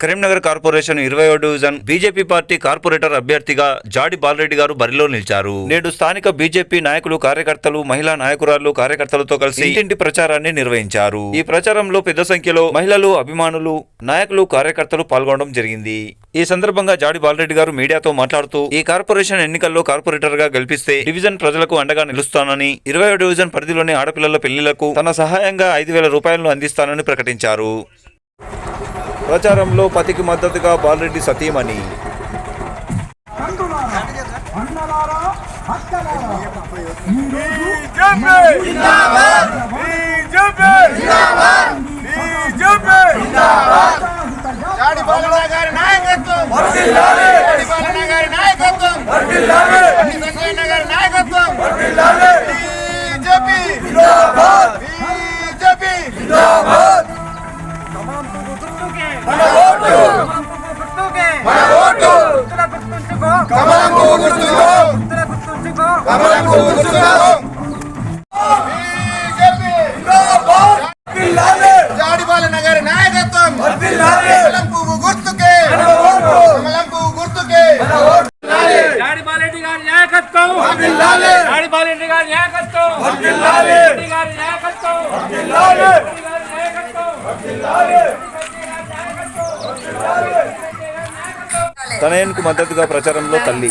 Karimnagar corporation ఇరవై division BJP party corporator అభ్యర్థిగా జాడి బాలరెడ్డి గారు బరిలో నిలిచారు. నేడు స్థానిక బీజేపీ నాయకులు కార్యకర్తలు మహిళా నాయకురాలు కార్యకర్తలతో కలిసి ఇంటింటి ప్రచారాన్ని నిర్వహించారు. ఈ ప్రచారంలో పెద్ద సంఖ్యలో మహిళలు అభిమానులు నాయకులు కార్యకర్తలు పాల్గొనడం జరిగింది. ఈ సందర్భంగా జాడి బాలరెడ్డి గారు మీడియాతో మాట్లాడుతూ ఈ కార్పొరేషన్ ఎన్నికల్లో కార్పొరేటర్గా గెలిపిస్తే డివిజన్ ప్రజలకు అండగా నిలుస్తానని ఇరవై డివిజన్ పరిధిలోని ఆడపిల్లల పెళ్ళిలకు తన సహాయంగా ఐదు వేల రూపాయలను అందిస్తానని ప్రకటించారు. ప్రచారంలో పతికి మద్దతుగా బాలరెడ్డి సతీమణి. నాయకత్వం నాయకత్వం కమలం పువ్వు గుర్తుకే. కమలం పువ్వు గుర్తుకే గాడి బాలరెడ్డి గారి నాయకత్వం. గాడి బాలరెడ్డి గారి నాయకత్వం. రెడ్డి గారి నాయకత్వం. రెడ్డి గారి నాయకత్వం. తనయన్కు మద్దతుగా ప్రచారంలో తల్లి.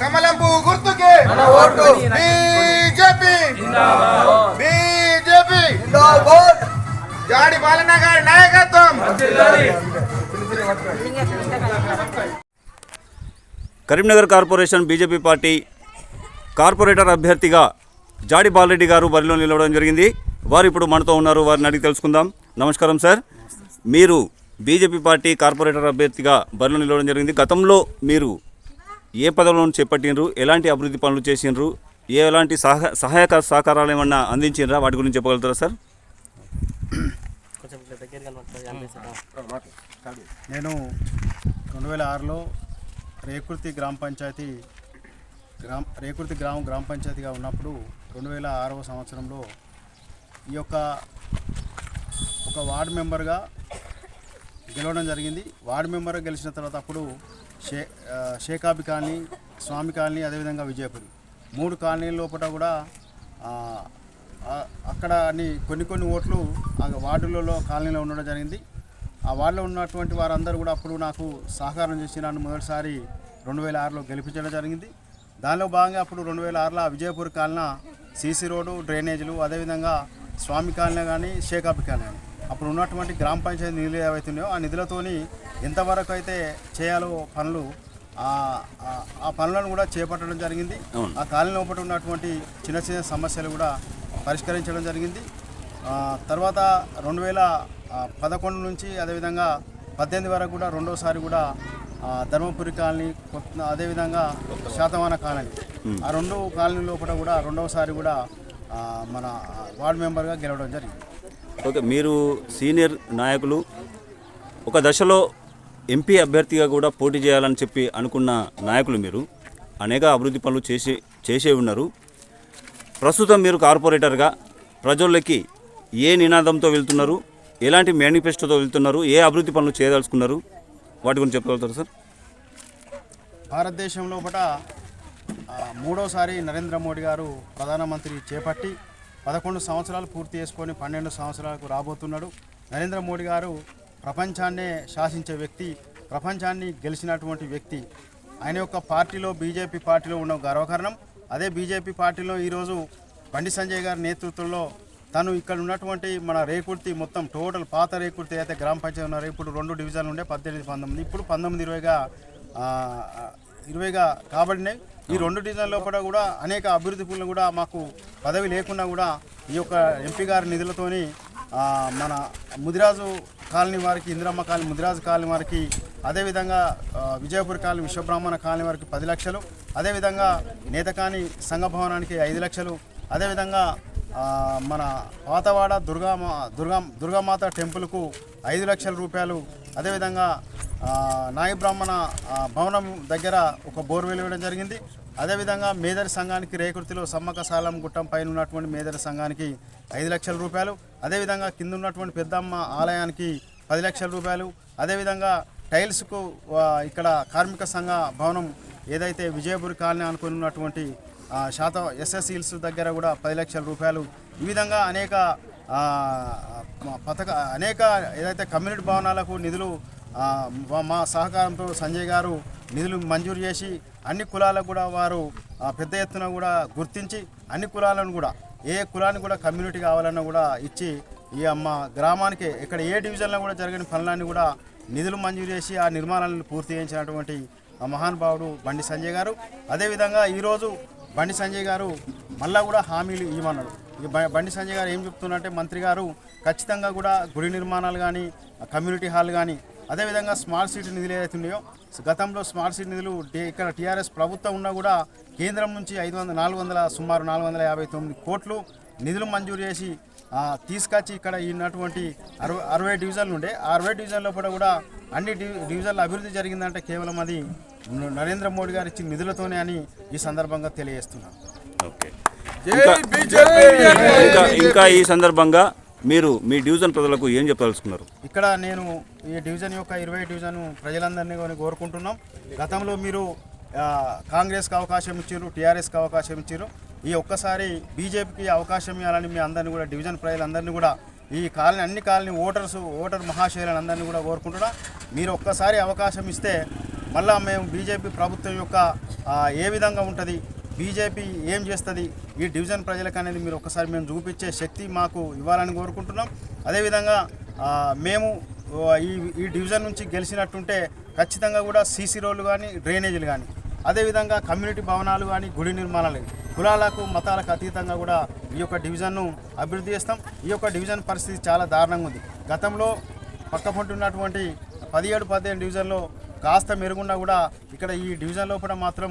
కమలం పువ్వు గుర్తుకే బీజేపీ. బీజేపీ. జాడి బాలన్న గారి నాయకత్వం. Karimnagar corporation BJP party corporator అభ్యర్థిగా జాడి బాలరెడ్డి గారు బరిలో నిలవడం జరిగింది. వారు ఇప్పుడు మనతో ఉన్నారు. వారిని అడిగి తెలుసుకుందాం. నమస్కారం సార్. మీరు బీజేపీ పార్టీ కార్పొరేటర్ అభ్యర్థిగా బరిలో నిలవడం జరిగింది. గతంలో మీరు ఏ పదవులను చేపట్టినరు ఎలాంటి అభివృద్ధి పనులు చేసిండ్రు? ఎలాంటి సహ సహాయక సహకారాలు ఏమన్నా అందించిండ్రా? వాటి గురించి చెప్పగలుగుతారా సార్? నేను రెండు వేల ఆరులో రేకుర్తి గ్రామ పంచాయతీ గ్రామ రేకుర్తి గ్రామం గ్రామ పంచాయతీగా ఉన్నప్పుడు రెండు వేల ఆరవ సంవత్సరంలో ఈ యొక్క ఒక వార్డు మెంబర్గా గెలవడం జరిగింది. వార్డు మెంబర్ గెలిచిన తర్వాత అప్పుడు షే షేకాబి కాలనీ స్వామి కాలనీ అదేవిధంగా విజయపురి. మూడు కాలనీల లోపల కూడా అక్కడ అని కొన్ని కొన్ని ఓట్లు ఆ వార్డులలో కాలనీలో ఉండడం జరిగింది. ఆ వార్డులో ఉన్నటువంటి వారందరూ కూడా అప్పుడు నాకు సహకారం చేసి నన్ను మొదటిసారి రెండు వేల ఆరులో గెలిపించడం జరిగింది. దానిలో భాగంగా అప్పుడు రెండు వేల ఆరులో విజయపూర్ కాలన సీసీ రోడ్డు డ్రైనేజీలు అదేవిధంగా స్వామి కాలనీ కానీ షేకాపి కాలనీ కానీ అప్పుడు ఉన్నటువంటి గ్రామ పంచాయతీ నిధులు ఏవైతే ఉన్నాయో ఆ నిధులతోని ఎంతవరకు అయితే చేయాలో పనులు ఆ- పనులను కూడా చేపట్టడం జరిగింది. ఆ కాలనీ లోపల ఉన్నటువంటి చిన్న చిన్న సమస్యలు కూడా పరిష్కరించడం జరిగింది. తర్వాత రెండు వేల పదకొండు నుంచి అదేవిధంగా పద్దెనిమిది వరకు కూడా రెండోసారి కూడా ధర్మపురి కాలనీ కొత్త అదేవిధంగా శాతవాన కాలనీ. ఆ రెండు కాలనీ లోపల కూడా రెండవసారి కూడా మన వార్డు మెంబర్గా గెలవడం జరిగింది. ఓకే మీరు సీనియర్ నాయకులు ఒక దశలో ఎంపీ అభ్యర్థిగా కూడా పోటీ చేయాలని చెప్పి అనుకున్న నాయకులు మీరు. అనేక అభివృద్ధి పనులు చేసి చేసే ఉన్నారు. ప్రస్తుతం మీరు కార్పొరేటర్గా ప్రజల్లోకి ఏ నినాదంతో వెళ్తున్నారు? ఎలాంటి మేనిఫెస్టోతో వెళ్తున్నారు? ఏ అభివృద్ధి పనులు చేయదలుచుకున్నారు? వాటి గురించి చెప్పగలుగుతారు సార్? భారతదేశం లోపల మూడోసారి నరేంద్ర మోడీ గారు ప్రధానమంత్రి చేపట్టి పదకొండు సంవత్సరాలు పూర్తి చేసుకొని పన్నెండు సంవత్సరాలకు రాబోతున్నాడు. నరేంద్ర మోడీ గారు ప్రపంచాన్నే శాసించే వ్యక్తి ప్రపంచాన్ని గెలిచినటువంటి వ్యక్తి. ఆయన యొక్క పార్టీలో బీజేపీ పార్టీలో ఉన్న గర్వకారణం. అదే బీజేపీ పార్టీలో ఈరోజు బండి సంజయ్ గారి నేతృత్వంలో తను ఇక్కడ ఉన్నటువంటి మన రేకుర్తి మొత్తం టోటల్ పాత రేకుర్తి అయితే గ్రామ పంచాయతీ ఉన్న ఇప్పుడు రెండు డివిజన్లు ఉండే పద్దెనిమిది పంతొమ్మిది ఇప్పుడు పంతొమ్మిది ఇరవైగా ఇరవైగా కాబడినాయి. ఈ రెండు డివిజన్లో కూడా కూడా అనేక అభివృద్ధి పనులు కూడా మాకు పదవి లేకున్నా కూడా ఈ యొక్క ఎంపీ గారి నిధులతోని మన ముదిరాజు కాలనీ వారికి ఇందిరమ్మ కాలనీ ముదిరాజు కాలనీ వారికి అదేవిధంగా విజయపురి కాలనీ విశ్వబ్రాహ్మణ కాలనీ వారికి పది లక్షలు అదేవిధంగా నేతకాని సంఘ భవనానికి ఐదు లక్షలు అదేవిధంగా మన పాతవాడ దుర్గా దుర్గా దుర్గామాత టెంపుల్కు ఐదు లక్షల రూపాయలు అదేవిధంగా ఆ, నాయ బ్రాహ్మణ భవనం దగ్గర ఒక బోర్వెల్ ఇవ్వడం జరిగింది. అదేవిధంగా మేదరి సంఘానికి రేకుర్తిలో సమ్మక సాలం గుట్టం పైన ఉన్నటువంటి మేదరి సంఘానికి ఐదు లక్షల రూపాయలు. అదేవిధంగా కింద ఉన్నటువంటి పెద్దమ్మ ఆలయానికి పది లక్షల రూపాయలు. అదేవిధంగా టైల్స్కు ఇక్కడ కార్మిక సంఘ భవనం ఏదైతే విజయపురి కాలనీ అనుకుని ఉన్నటువంటి శాతం ఎస్ఎస్ హిల్స్ దగ్గర కూడా పది లక్షల రూపాయలు. ఈ విధంగా అనేక పథక అనేక ఏదైతే కమ్యూనిటీ భవనాలకు నిధులు మా- మా సహకారంతో సంజయ్ గారు నిధులు మంజూరు చేసి అన్ని కులాలకు కూడా వారు పెద్ద ఎత్తున కూడా గుర్తించి అన్ని కులాలను కూడా ఏ కులానికి కూడా కమ్యూనిటీ కావాలన్నా కూడా ఇచ్చి ఈ అమ్మ గ్రామానికి ఇక్కడ ఏ డివిజన్లో కూడా జరగని పనులన్నీ కూడా నిధులు మంజూరు చేసి ఆ నిర్మాణాలను పూర్తి చేయించినటువంటి మహానుభావుడు బండి సంజయ్ గారు. అదేవిధంగా ఈరోజు బండి సంజయ్ గారు మళ్ళా కూడా హామీలు ఇవ్వమన్నాడు బండి సంజయ్ గారు ఏం చెప్తున్నారంటే మంత్రి గారు ఖచ్చితంగా కూడా గుడి నిర్మాణాలు కానీ కమ్యూనిటీ హాల్ కానీ అదేవిధంగా స్మార్ట్ సిటీ నిధులు ఏదైతే ఉన్నాయో గతంలో స్మార్ట్ సిటీ నిధులు ఇక్కడ టీఆర్ఎస్ ప్రభుత్వం ఉన్నా కూడా కేంద్రం నుంచి ఐదు వందల నాలుగు వందల సుమారు నాలుగు వందల యాభై తొమ్మిది కోట్లు నిధులు మంజూరు చేసి తీసుకొచ్చి ఇక్కడ ఉన్నటువంటి అరవై అరవై డివిజన్లు ఉండే ఆ అరవై డివిజన్లో కూడా కూడా అన్ని డివిజన్లు డివిజన్ల అభివృద్ధి జరిగిందంటే కేవలం అది నరేంద్ర మోడీ గారు ఇచ్చిన నిధులతోనే అని ఈ సందర్భంగా తెలియజేస్తున్నాను ఇంకా ఇంకా ఇంకా ఈ సందర్భంగా మీరు మీ డివిజన్ ప్రజలకు ఏం చెప్పదలుచుకున్నారు? ఇక్కడ నేను ఈ డివిజన్ యొక్క ఇరవై డివిజన్ ప్రజలందరినీ కోరుకుంటున్నాం. గతంలో మీరు కాంగ్రెస్కి అవకాశం ఇచ్చారు టీఆర్ఎస్కి అవకాశం ఇచ్చారు. ఈ ఒక్కసారి బీజేపీకి అవకాశం ఇవ్వాలని మీ అందరినీ కూడా డివిజన్ ప్రజలందరినీ కూడా ఈ కాలనీ అన్ని కాలనీ ఓటర్స్ ఓటర్ మహాశైలను అందరినీ కూడా కోరుకుంటున్నా. మీరు ఒక్కసారి అవకాశం ఇస్తే మళ్ళా మేము బీజేపీ ప్రభుత్వం యొక్క ఏ విధంగా ఉంటుంది బీజేపీ ఏం చేస్తుంది? ఈ డివిజన్ ప్రజలకు అనేది మీరు ఒకసారి మేము చూపించే శక్తి మాకు ఇవ్వాలని కోరుకుంటున్నాం. అదేవిధంగా మేము ఈ ఈ డివిజన్ నుంచి గెలిచినట్టుంటే ఖచ్చితంగా కూడా సీసీ రోడ్లు కానీ డ్రైనేజీలు కానీ అదేవిధంగా కమ్యూనిటీ భవనాలు కానీ గుడి నిర్మాణాలు కులాలకు మతాలకు అతీతంగా కూడా ఈ యొక్క డివిజన్ను అభివృద్ధి చేస్తాం. ఈ యొక్క డివిజన్ పరిస్థితి చాలా దారుణంగా ఉంది. గతంలో పక్కపొంటి ఉన్నటువంటి పదిహేడు పదిహేను డివిజన్లో కాస్త మెరుగున్నా కూడా ఇక్కడ ఈ డివిజన్ లోపల మాత్రం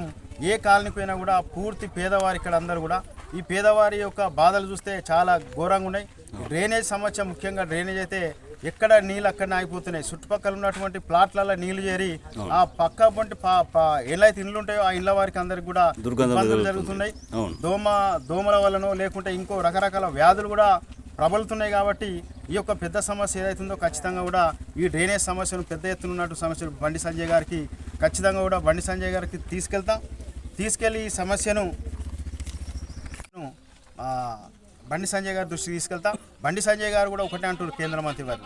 ఏ కాలనీకి పోయినా కూడా పూర్తి పేదవారు ఇక్కడ అందరూ కూడా. ఈ పేదవారి యొక్క బాధలు చూస్తే చాలా ఘోరంగా ఉన్నాయి. డ్రైనేజ్ సమస్య ముఖ్యంగా డ్రైనేజ్ అయితే ఎక్కడ నీళ్ళు అక్కడ ఆగిపోతున్నాయి. చుట్టుపక్కల ఉన్నటువంటి ప్లాట్లలో నీళ్ళు చేరి ఆ పక్క పొంటి ఎల్లైతే ఇండ్లు ఉంటాయో ఆ ఇళ్ళ వారికి అందరికి కూడా ఇబ్బందులు. జరుగుతున్నాయి. దోమ దోమల వలనో లేకుంటే ఇంకో రకరకాల వ్యాధులు కూడా ప్రబలుతున్నాయి కాబట్టి ఈ యొక్క పెద్ద సమస్య ఏదైతుందో ఖచ్చితంగా కూడా ఈ డ్రైనేజ్ సమస్యను పెద్ద ఎత్తున ఉన్నట్టు సమస్యలు బండి సంజయ్ గారికి ఖచ్చితంగా కూడా బండి సంజయ్ గారికి తీసుకెళ్తాం. తీసుకెళ్ళి ఈ సమస్యను బండి సంజయ్ గారి దృష్టికి తీసుకెళ్తా. బండి సంజయ్ గారు కూడా ఒకటే అంటున్నారు కేంద్ర మంత్రి గారు.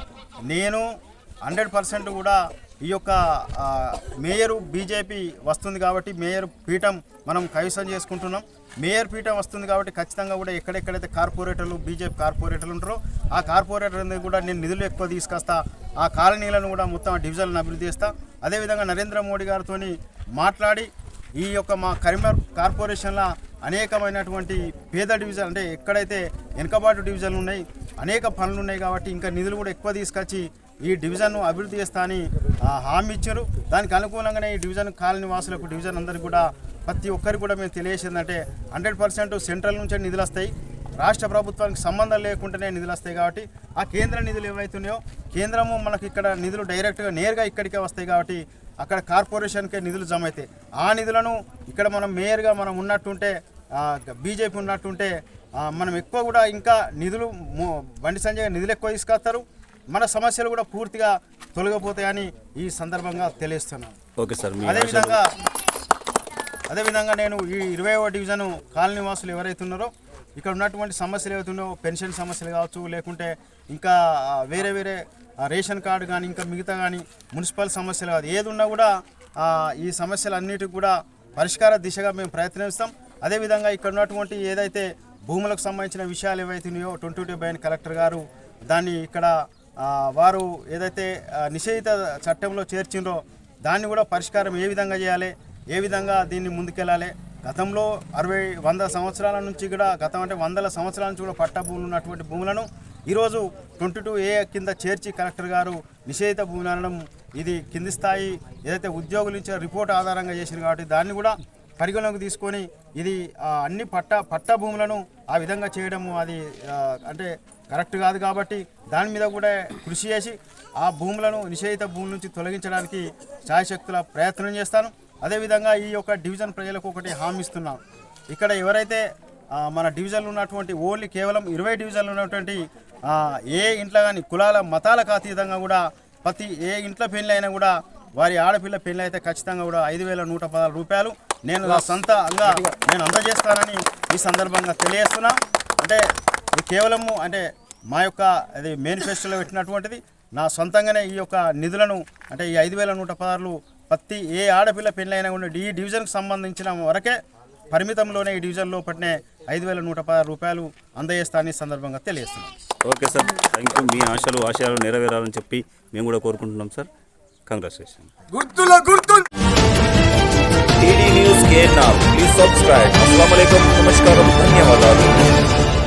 నేను హండ్రెడ్ పర్సెంట్ కూడా ఈ యొక్క మేయరు బీజేపీ వస్తుంది కాబట్టి మేయర్ పీఠం మనం కైవసం చేసుకుంటున్నాం. మేయర్ పీఠం వస్తుంది కాబట్టి ఖచ్చితంగా కూడా ఎక్కడెక్కడైతే కార్పొరేటర్లు బీజేపీ కార్పొరేటర్లు ఉంటారో ఆ కార్పొరేటర్ కూడా నేను నిధులు ఎక్కువ తీసుకొస్తా ఆ కాలనీలను కూడా మొత్తం ఆ డివిజన్లను అభివృద్ధి చేస్తా. అదేవిధంగా నరేంద్ర మోడీ గారితో మాట్లాడి ఈ యొక్క మా కరీంనగర్ కార్పొరేషన్ల అనేకమైనటువంటి పేద డివిజన్ అంటే ఎక్కడైతే వెనుకబాటు డివిజన్లు ఉన్నాయి అనేక పనులు ఉన్నాయి కాబట్టి ఇంకా నిధులు కూడా ఎక్కువ తీసుకొచ్చి ఈ డివిజన్ను అభివృద్ధి చేస్తాని హామీ ఇచ్చారు. దానికి అనుకూలంగానే ఈ డివిజన్ కాలనీ వాసులకు డివిజన్ అందరికీ కూడా ప్రతి ఒక్కరికి కూడా మేము తెలియజేసిందంటే హండ్రెడ్ పర్సెంట్ సెంట్రల్ నుంచే నిధులు వస్తాయి. రాష్ట్ర ప్రభుత్వానికి సంబంధం లేకుండానే నిధులు వస్తాయి కాబట్టి ఆ కేంద్ర నిధులు ఏవైతున్నాయో కేంద్రము మనకి ఇక్కడ నిధులు డైరెక్ట్గా నేరుగా ఇక్కడికే వస్తాయి కాబట్టి అక్కడ కార్పొరేషన్కే నిధులు జమ అవుతాయి. ఆ నిధులను ఇక్కడ మనం మేయర్గా మనం ఉన్నట్టుంటే బీజేపీ ఉన్నట్టుంటే మనం ఎక్కువ కూడా ఇంకా నిధులు బండి సంజయ్ నిధులు ఎక్కువ తీసుకొస్తారు. మన సమస్యలు కూడా పూర్తిగా తొలగిపోతాయని ఈ సందర్భంగా తెలియస్తున్నాను ఓకే సార్ అదేవిధంగా అదేవిధంగా నేను ఈ ఇరవైవ డివిజన్ కాలనీ వాసులు ఎవరైతే ఉన్నారో ఇక్కడ ఉన్నటువంటి సమస్యలు ఏవైతే ఉన్నాయో పెన్షన్ సమస్యలు కావచ్చు లేకుంటే ఇంకా వేరే వేరే రేషన్ కార్డు కానీ ఇంకా మిగతా కానీ మున్సిపల్ సమస్యలు కాదు. ఏది ఉన్నా కూడా ఈ సమస్యలన్నిటికి కూడా పరిష్కార దిశగా మేము ప్రయత్నిస్తాం. అదేవిధంగా ఇక్కడ ఉన్నటువంటి ఏదైతే భూములకు సంబంధించిన విషయాలు ఏవైతున్నాయో ట్వంటీ టూ బైన్ కలెక్టర్ గారు దాన్ని ఇక్కడ వారు ఏదైతే నిషేధిత చట్టంలో చేర్చిండ్రో దాన్ని కూడా పరిష్కారం ఏ విధంగా చేయాలి ఏ విధంగా దీన్ని ముందుకెళ్ళాలి? గతంలో అరవై వంద సంవత్సరాల నుంచి కూడా గతం అంటే వందల సంవత్సరాల నుంచి కూడా పట్ట భూములు ఉన్నటువంటి భూములను ఈరోజు ట్వంటీ టూ ఏ కింద చేర్చి కలెక్టర్ గారు నిషేధిత భూములు అనడం ఇది కింది స్థాయి ఏదైతే ఉద్యోగులు ఇచ్చే రిపోర్ట్ ఆధారంగా చేసింది కాబట్టి దాన్ని కూడా పరిగణలోకి తీసుకొని ఇది అన్ని పట్ట పట్ట భూములను ఆ విధంగా చేయడము అది అంటే కరెక్ట్ కాదు కాబట్టి దాని మీద కూడా కృషి చేసి ఆ భూములను నిషేధిత భూముల నుంచి తొలగించడానికి ఛాయశక్తుల ప్రయత్నం చేస్తాను. అదేవిధంగా ఈ యొక్క డివిజన్ ప్రజలకు ఒకటి హామీ ఇస్తున్నాను ఇక్కడ ఎవరైతే మన డివిజన్లు ఉన్నటువంటి ఓన్లీ కేవలం ఇరవై డివిజన్లు ఉన్నటువంటి ఏ ఇంట్లో కానీ కులాల మతాలకు అతీతంగా కూడా ప్రతి ఏ ఇంట్లో పెళ్ళి అయినా కూడా వారి ఆడపిల్ల పెళ్ళి అయితే ఖచ్చితంగా కూడా ఐదు వేల నూట పదహారు రూపాయలు నేను నా సొంతంగా నేను అందజేస్తానని ఈ సందర్భంగా తెలియజేస్తున్నా. అంటే ఇది కేవలము అంటే మా యొక్క అది మేనిఫెస్టోలో పెట్టినటువంటిది. నా సొంతంగానే ఈ యొక్క నిధులను అంటే ఈ ఐదు వేల నూట పదహారులు ప్రతి ఏ ఆడపిల్ల పెళ్ళైనా కూడా ఈ డివిజన్కి సంబంధించిన వరకే పరిమితంలోనే ఈ డివిజన్లో పట్టిన ఐదు వేల నూట పదహారు రూపాయలు అందజేస్తానని ఈ సందర్భంగా తెలియజేస్తున్నాను. Okay sir. Thank you. మీ ఆశలు ఆశయాలు నెరవేరాలని చెప్పి మేము కూడా కోరుకుంటున్నాం సార్. కంగ్రాచులేషన్ గుర్తుల గుర్తు టీడీ న్యూస్ ప్లీజ్ సబ్స్క్రైబ్ అస్సలం నమస్కారం ధన్యవాదాలు